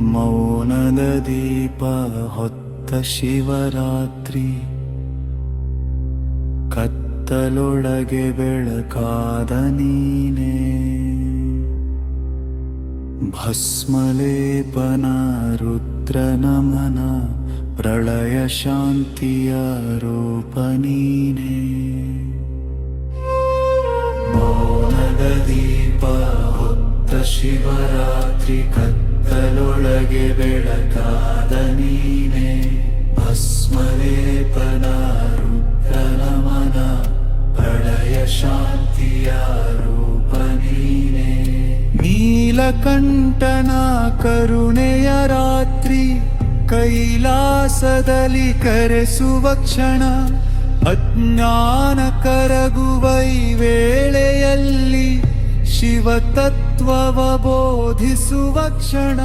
ಮೌನದ ದೀಪ ಹೊತ್ತ ಶಿವರಾತ್ರಿ. ಕತ್ತಲೊಳಗೆ ಬೆಳಕಾದ ನೀನೆ. ಭಸ್ಮಲೇಪನ ರುದ್ರ ನಮನ ಪ್ರಳಯ ಶಾಂತಿಯ ರೂಪ ನೀನೆ. ಮೌನದ ದೀಪ ಹೊತ್ತ ಶಿವರಾತ್ರಿ ಕತ್ತ ಕತ್ತಲೊಳಗೆ ಬೆಳಕಾದ ನೀನೆ ಭಸ್ಮಲೇಪನ ರುದ್ರ ನಮನ ಪ್ರಳಯ ಶಾಂತಿಯ ರೂಪ ನೀನೆ ನೀಲಕಂಠನ ಕರುಣೆಯ ರಾತ್ರಿ, ಕೈಲಾಸದಲ್ಲಿ ಕರೆಸುವ ಕ್ಷಣ ಅಜ್ಞಾನ ಕರಗುವ ವೇಳೆಯಲ್ಲಿ ಶಿವತತ್ವವ ಬೋಧಿಸುವ ಕ್ಷಣ